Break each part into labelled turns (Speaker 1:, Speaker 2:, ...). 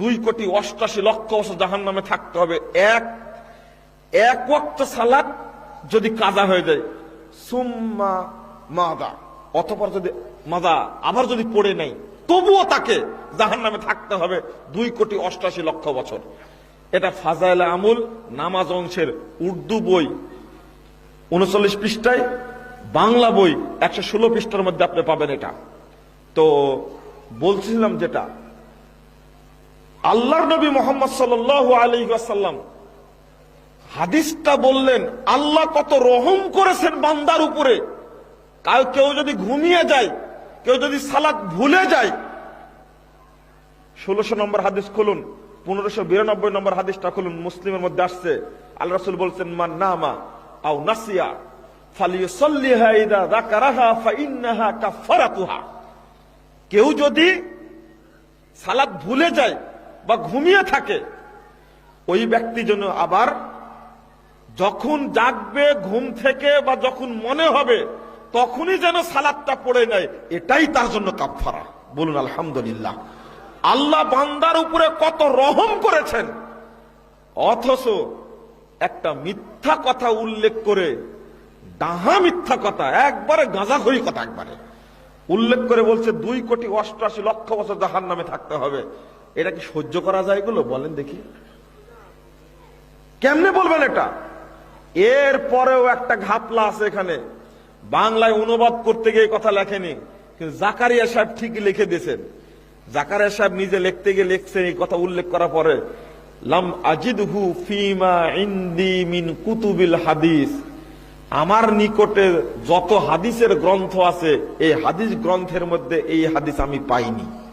Speaker 1: দুই কোটি অষ্টাশি লক্ষ বছর জাহান নামে থাকতে হবে। এক এক ওয়াক্ত সালাত যদি কাজা হয়ে যায়, সুম্মা মাদা, অতপর যদি মাদা আবার যদি পড়ে নেই, তবুও তাকে জাহান নামে থাকতে হবে দুই কোটি অষ্টাশি লক্ষ বছর। এটা ফাজাইল আমুল, নামাজ অংশের উর্দু বই। উনচল্লিশ পৃষ্ঠায় বাংলা বই, একশো ষোলো পৃষ্ঠার মধ্যে আপনি পাবেন এটা। তো বলছিলাম যেটা আল্লাহর নবী মোহাম্মদ সাল আলী আসাল্লাম হাদিসটা বললেন, আল্লাহ কত রহম করেছেন বান্দার উপরে। কাল কেউ যদি ঘুমিয়ে যায়, কেউ যদি সালাদ ভুলে যায়, ষোলোশো নম্বর হাদিস খুলুন, পনেরোশো বিরানব্বই নম্বর হাদিসটা খুলুন, মুসলিমের মধ্যে আসছে। আল্লাহ রসুল বলছেন, মান নামা আও নাসিয়া কেউ যদি সালাদ ভুলে যায় বা ঘুমিয়ে থাকে, ওই ব্যক্তি জন্য আবার যখন জাগবে, ঘুম থেকে বা যখন মনে হবে, তখনই যেন সালাদটা পড়ে নেয়, এটাই তার জন্য কাফারা বলুন, আলহামদুলিল্লাহ। আল্লাহ বান্দার উপরে কত রহম করেছেন। অথচ একটা মিথ্যা কথা উল্লেখ করে, ডাহা মিথ্যা কথা, একবারে গাঁজা গাঁজাখড়ি কথা একবারে। উল্লেখ করে বলছে, দুই কোটি অষ্টআশি লক্ষ বছর জাহান নামে থাকতে হবে। এটা কি সহ্য করা যায় এগুলো? বলেন দেখি। কেমনে বলবেন এটা? এর পরেও একটা ঘাপলা আছে এখানে। বাংলায় অনুবাদ করতে গিয়ে কথা লেখেনি। কিন্তু জাকারিয়া সাহেব ঠিকই লিখে দিয়েছেন। জাকারিয়া সাহেব নিজে লিখতে গিয়ে লিখছেন, এই কথা উল্লেখ করার পরে, লাম আজিদহু ফিমা ইন্দি মিন কুতুবিল হাদিস। আমার নিকটে যত হাদিসের গ্রন্থ আছে, এই হাদিস গ্রন্থের মধ্যে এই হাদিস আমি পাইনি।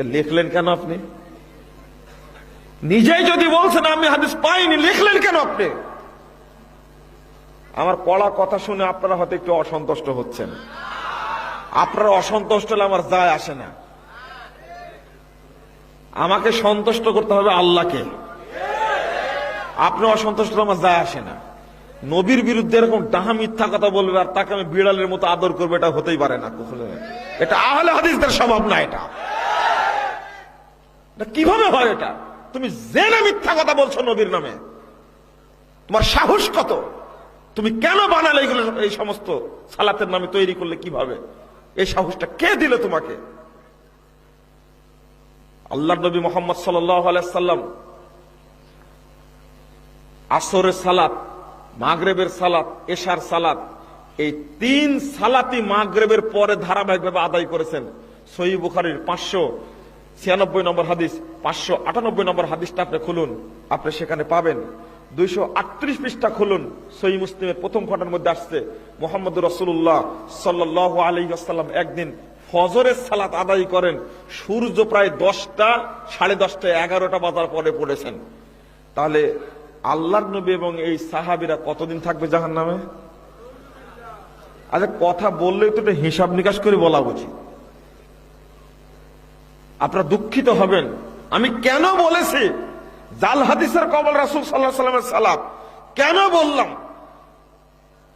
Speaker 1: লিখলেন কেন আপনি? নিজেই যদি বলছেন, আমি হাদিস পাইনি, লিখলেন কেন আপনি? আমার পড়া কথা শুনে আপনারা হয়তো একটু অসন্তুষ্ট হচ্ছেন। আপনারা অসন্তুষ্ট হলে আমার যায় আসে না। আমাকে সন্তুষ্ট করতে হবে আল্লাহকে। আপনি অসন্তুষ্ট আমার যায় আসে না। নবীর বিরুদ্ধে এরকম ডাহা মিথ্যা কথা বলবে আর তাকে আমি বিড়ালের মতো আদর করব, এটা হতেই পারে না এটা আহলে হাদিসদের স্বভাব না এটা। কীভাবে হয় এটা? তুমি জেনে মিথ্যা কথা বলছো নবীর নামে। তোমার সাহস কত? তুমি কেন বানালে এগুলো এই সমস্ত সালাতের নামে তৈরি করলে কীভাবে? এই সাহসটা কে দিল তোমাকে? আল্লাহ নবী মোহাম্মদ সাল্লাম আসরের সালাত, মাগরেবের সালাত, এশার সালাত, এই তিন সালাতি মাগরেবের পরে ধারাবাহিকভাবে আদায় করেছেন। সহি বুখারির পাঁচশো ছিয়ানব্বই নম্বর হাদিস, পাঁচশো আটানব্বই নম্বর হাদিসটা আপনি খুলুন, আপনি সেখানে পাবেন। দুইশো আটত্রিশ পৃষ্ঠা খুলুন, সহি মুসলিমের প্রথম খণ্ডের মধ্যে আসছে, মোহাম্মদ রসুল্লাহ সাল্লাহ আলী আসাল্লাম একদিন ফজরের সালাত আদায় করেন, সূর্য প্রায় দশটা, সাড়ে দশটা, এগারোটা বাজার পরে পড়েছেন। তাহলে আল্লাহর নবী এবং এই সাহাবিরা কতদিন থাকবে জাহান নামে আচ্ছা কথা বললে তো হিসাব নিকাশ করে বলা উচিত। আপনারা দুঃখিত হবেন। আমি কেন বলেছি? জাল হাদিসের কবল রাসুল সাল্লাহ সাল্লামের সালাত। কেন বললাম?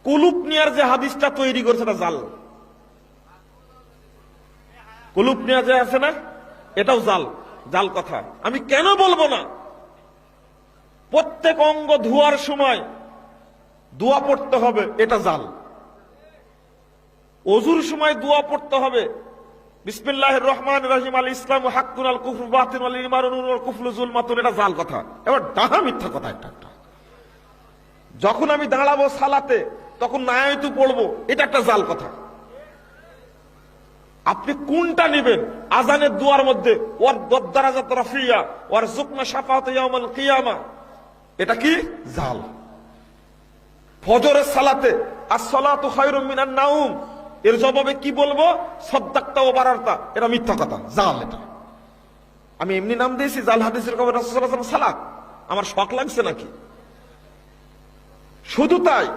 Speaker 1: কুলুপ নিয়ার যে হাদিসটা তৈরি করছে না জাল। কুলুপ নিয়া যে আছে না, এটাও জাল জাল কথা। আমি কেন বলব না? প্রত্যেক অঙ্গ ধোয়ার সময় দোয়া পড়তে হবে, এটা জাল। অজুর সময় দোয়া পড়তে হবে রহমান রাহিম, আল ইসলাম হাক্কুন, আল কুফর বাতিন, আল এটা জাল কথা। এবার ডাহা মিথ্যা কথা একটা যখন আমি দাঁড়াবো সালাতে, তখন পড়ব, এটা একটা জাল কথা। আপনি কোনটা নেবেন? আজানের দুয়ার মধ্যে ওর দদ্দারাজাত রাফিয়া ওর জুকনা সাফাত ইয়াউমাল কিয়ামা। এটা কি? জাল। ফজরের সালাতে, আসসালাতু খায়রুম মিনান নাউম এর জবাবে কি বলব? সদ্দাক্তা ও বারার্তা। এটা মিথ্যা কথা, জাল এটা। আমি এমনি নাম দিয়েছি, জাল হাদিসের রাসূলুল্লাহ সালাত আমার শখ লাগছে নাকি? শুধু তাই,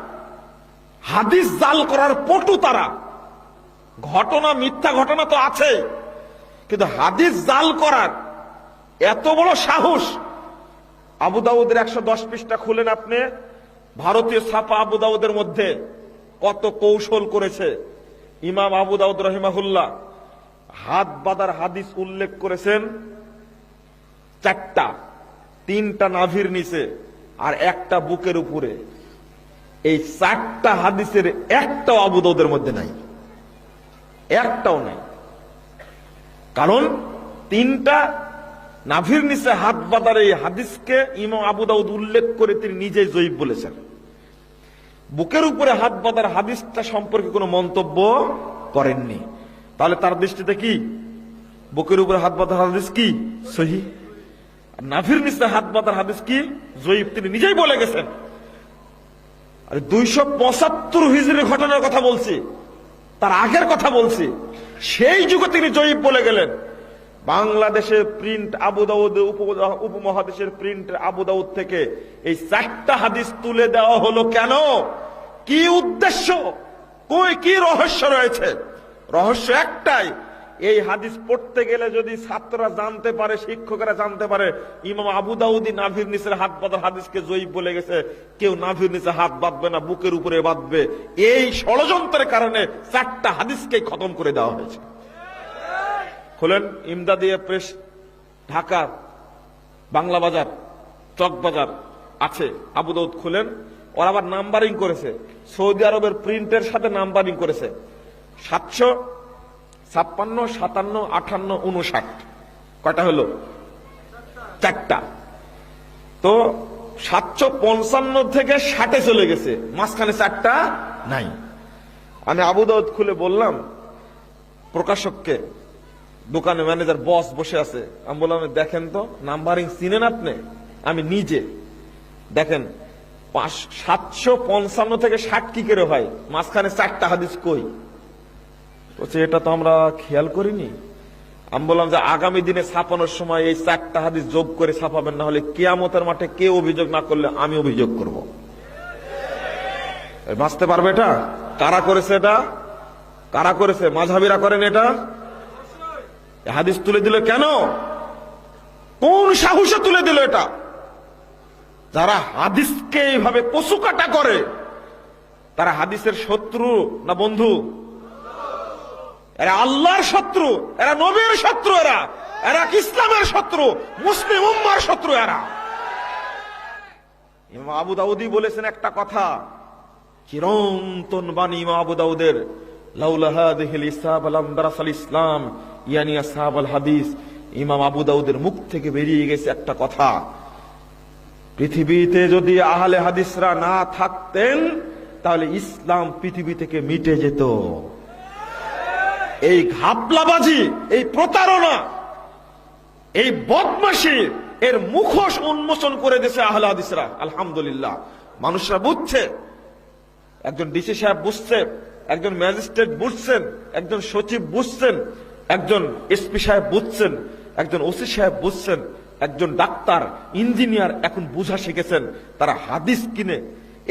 Speaker 1: হাদিস জাল করার পটু তারা। ঘটনা, মিথ্যা ঘটনা তো আছে। কিন্তু হাদিস জাল করার এত বড় সাহস, আবু দাউদের একশো দশ পৃষ্ঠা খুলেন আপনি। ভারতীয় ছাপা আবু দাউদের মধ্যে কত কৌশল করেছে। ইমাম আবু দাউদ রহিমাহুল্লাহ হাত বাদার হাদিস উল্লেখ করেছেন, চারটা, তিনটা নাভির নিচে আর একটা বুকের উপরে। এই চারটা হাদিসের একটাও আবুদৌদের মধ্যে নাই। একটাও নাই। কারণ তিনটা নাভির নিচে হাত বাঁধার এই হাদিসকে ইমাম আবু দাউদ উল্লেখ করে তিনি নিজেই জয়ীব বলেছেন। বুকের উপরে হাত বাঁধার হাদিসটা সম্পর্কে কোনো মন্তব্য করেননি। তাহলে তার দৃষ্টিতে কি? বুকের উপরে হাত বাঁধার হাদিস কি? সহি। নাভির নিচে হাত বাঁধার হাদিস কি? জয়ীব। তিনি নিজেই বলে গেছেন। আরে দুইশো পঁচাত্তর হিজড়ির ঘটনার কথা বলছি। তার আগের কথা বলছি। সেই যুগে তিনি জয়ীব বলে গেলেন। বাংলাদেশের প্রিন্ট আবু দাউদ উপ- উপমহাদেশের প্রিন্ট আবু দাউদ থেকে এই চারটা হাদিস তুলে দেওয়া হলো কেন? কি উদ্দেশ্য? কই কি রহস্য রয়েছে? রহস্য একটাই, এই হাদিস পড়তে গেলে যদি ছাত্ররা জানতে পারে, শিক্ষকেরা জানতে পারে, ইমাম আবু দাউদি নাভির নিচের হাত বাঁধার হাদিসকে জয়ীব বলে গেছে, কেউ নাভির নিচে হাত বাঁধবে না, বুকের উপরে বাঁধবে। এই ষড়যন্ত্রের কারণে চারটা হাদিসকে খতম করে দেওয়া হয়েছে। খোলেন ইমদাদিয়া প্রেস ঢাকা, বাংলা বাজার, চক বাজার আছে, আবু দাউদ খুলেন। ওরা আবার নাম্বারিং করেছে। সৌদি আরবের প্রিন্টের সাথে নাম্বারিং করেছে। সাতশো ছাপ্পান্ন, সাতান্ন আটান্ন উনষাট। কয়টা হলো? চারটা। তো সাতশো পঞ্চান্ন থেকে ষাটে চলে গেছে। মাঝখানে চারটা নাই। আমি আবু দাউদ খুলে বললাম, প্রকাশককে দোকানে ম্যানেজার, বস বসে আছে। আমি বললাম, দেখেন তো, নাম্বারিং চিনেন আপনি? আমি নিজে। দেখেন, পাঁচ, সাতশো পঞ্চান্ন থেকে ষাট কি করে হয়? মাঝখানে চারটা হাদিস কই? বলছে, এটা তো আমরা খেয়াল করিনি। আমি বললাম যে, আগামী দিনে ছাপানোর সময় এই চারটা হাদিস যোগ করে ছাপাবেন, না হলে কেয়ামতের মাঠে কেউ অভিযোগ না করলে আমি অভিযোগ করব। বাঁচতে পারবে এটা? কারা করেছে এটা? কারা করেছে? মাঝাবিরা করেন এটা? হাদিস তুলে দিল কেন? কোন সাহসে তুলে দিল এটা? যারা হাদিসকে এইভাবে পশু কাটা করে, তারা হাদিসের শত্রু না বন্ধু? এরা আল্লাহর শত্রু, এরা নবীর শত্রু এরা এরা ইসলামের শত্রু? মুসলিম উম্মার শত্রু এরা। ইমাম আবু দাউদি বলেছেন একটা কথা, চিরন্তন বাণী ইমাম আবু দাউদের, লাউলা হাদিহিল ইসাব আলাম ইসলাম ইয়ানি আসহাব আল হাদিস, ইমাম আবু দাউদের মুখ থেকে বেরিয়ে গেছে একটা কথা। পৃথিবীতে যদি আহলে হাদিসরা না থাকতেন, তাহলে ইসলাম পৃথিবী থেকে মিটে যেত। এই ঘাপলাবাজি এই প্রতারণা, এই বদমাসি এর মুখোশ উন্মোচন করে দিয়েছে আহলে হাদিসরা। আলহামদুলিল্লাহ। মানুষরা বুঝছে, একজন ডিসি সাহেব বুঝছে, একজন ম্যাজিস্ট্রেট বুঝছেন, একজন সচিব বুঝছেন একজন এসপি সাহেব বুঝছেন, একজন ওসি সাহেব বুঝছেন, একজন ডাক্তার, ইঞ্জিনিয়ার এখন বুঝা শিখেছেন, তারা হাদিস কিনে।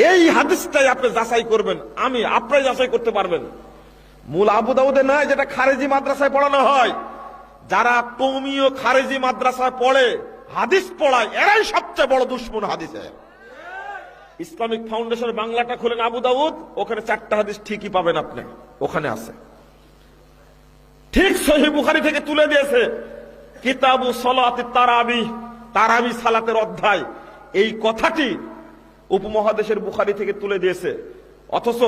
Speaker 1: এই হাদিসটাই আপনি যাচাই করবেন, আমি আপনাই যাচাই করতে পারবেন। মূল আবু দাউদে নয় যেটা খারেজি মাদ্রাসায় পড়ানো হয়। যারা কৌমীয় খারেজি মাদ্রাসায় পড়ে, হাদিস পড়ায়, এরাই সবচেয়ে বড় দুশ্মন হাদিসের ইসলামিক ফাউন্ডেশন বাংলাটা খোলেন আবু দাউদ, ওখানে চারটা হাদিস ঠিকই পাবেন আপনি, ওখানে আছে। ঠিক সহি বুখারি থেকে তুলে দিয়েছে, কিতাবু সলাতে তারাবি তারাবি সালাতের অধ্যায়। এই কথাটি উপমহাদেশের বুখারি থেকে তুলে দিয়েছে। অথচ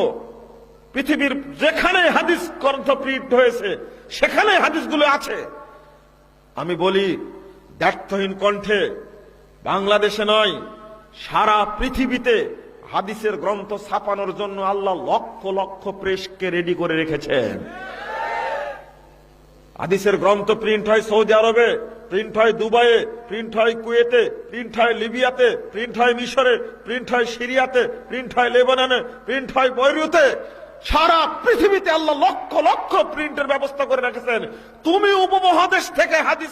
Speaker 1: পৃথিবীর যেখানে হাদিস প্রিন্ট হয়েছে সেখানে হাদিসগুলো আছে। আমি বলি, ব্যর্থহীন কণ্ঠে বাংলাদেশে নয়, সারা পৃথিবীতে হাদিসের গ্রন্থ ছাপানোর জন্য আল্লাহ লক্ষ লক্ষ প্রেসকে রেডি করে রেখেছেন। হাদিসের গ্রন্থ প্রিন্ট হয় সৌদি আরবে, প্রিন্ট হয় দুবাইয়ে, প্রিন্ট হয় কুয়েতে, প্রিন্ট হয় লিবিয়াতে, প্রিন্ট হয় মিশরে, প্রিন্ট হয় সিরিয়াতে, প্রিন্ট হয় লেবাননে, প্রিন্ট হয় বৈরুতে। সারা পৃথিবীতে আল্লাহ লক্ষ লক্ষ প্রিন্টের ব্যবস্থা করে রেখেছেন। তুমি উপমহাদেশ থেকে হাদিস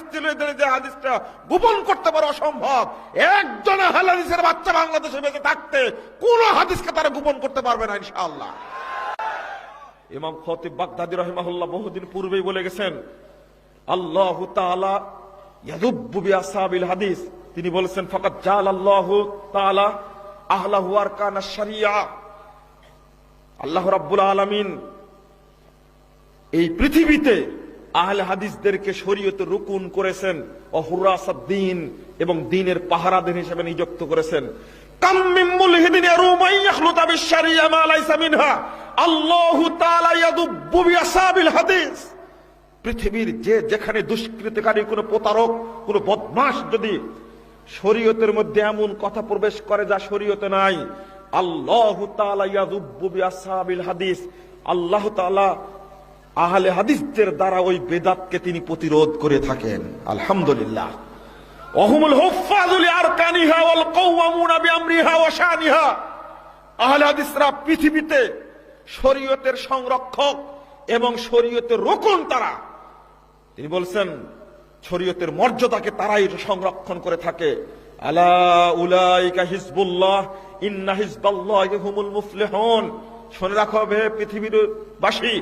Speaker 1: যে হাদিসটা গোপন করতে পারো অসম্ভব। একজন হালাদিসের বাচ্চা বাংলাদেশে বেঁচে থাকতে কোন হাদিসকে তারা গোপন করতে পারবে না, ইনশাআল্লাহ। ইমাম খতিব বাগদাদি রহিমাহুল্লাহ বহুদিন পূর্বেই বলে গেছেন, আল্লাহ তাআলা ইয়াদুব্বু বিআসাবিল হাদিস। তিনি বলেছেন ফাকাত জাল আল্লাহ তাআলা আহলাহু আরকানা শারিয়া। আল্লাহ রাব্বুল আলামিন এই পৃথিবীতে আহলে হাদিসদেরকে শরীয়তে রুকুন করেছেন ও হুরাসাদ্দিন এবং দিনের পাহারাদিন হিসেবে নিযুক্ত করেছেন। হাদিস। পৃথিবীর যে যেখানে দুষ্কৃতকারী, কোনো প্রতারক, কোনো বদমাস যদি শরীয়তের মধ্যে এমন কথা প্রবেশ করে যা শরীয়তে নাই, আল্লাহ হাদিস। আল্লাহ আহলে হাদিসদের দ্বারা ওই বেদাতকে তিনি প্রতিরোধ করে থাকেন। আলহামদুলিল্লাহ। আরকানিহা ওয়াল কওয়ামুনা বিআমরিহা ওয়া শানিহা। আহলে হাদিসরা পৃথিবীতে শরীয়তের সংরক্ষক এবং শরীয়তের রোকন তারা। তিনি বলছেন, শরীয়তের মর্যাদাকে তারাই সংরক্ষণ করে থাকে। আলা উলাইকা হিজবুল্লাহ, ইন্না হিজবাল্লাহি হুমুল মুফলিহুন। শুনে রাখো হে পৃথিবীর বাসী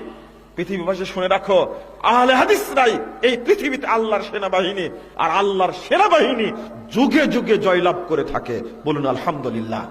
Speaker 1: পৃথিবীবাসী শুনে রাখো, আহলে হাদিসরাই এই পৃথিবীতে আল্লাহর সেনাবাহিনী আর আল্লাহর সেনাবাহিনী যুগে যুগে জয়লাভ করে থাকে। বলুন আলহামদুলিল্লাহ।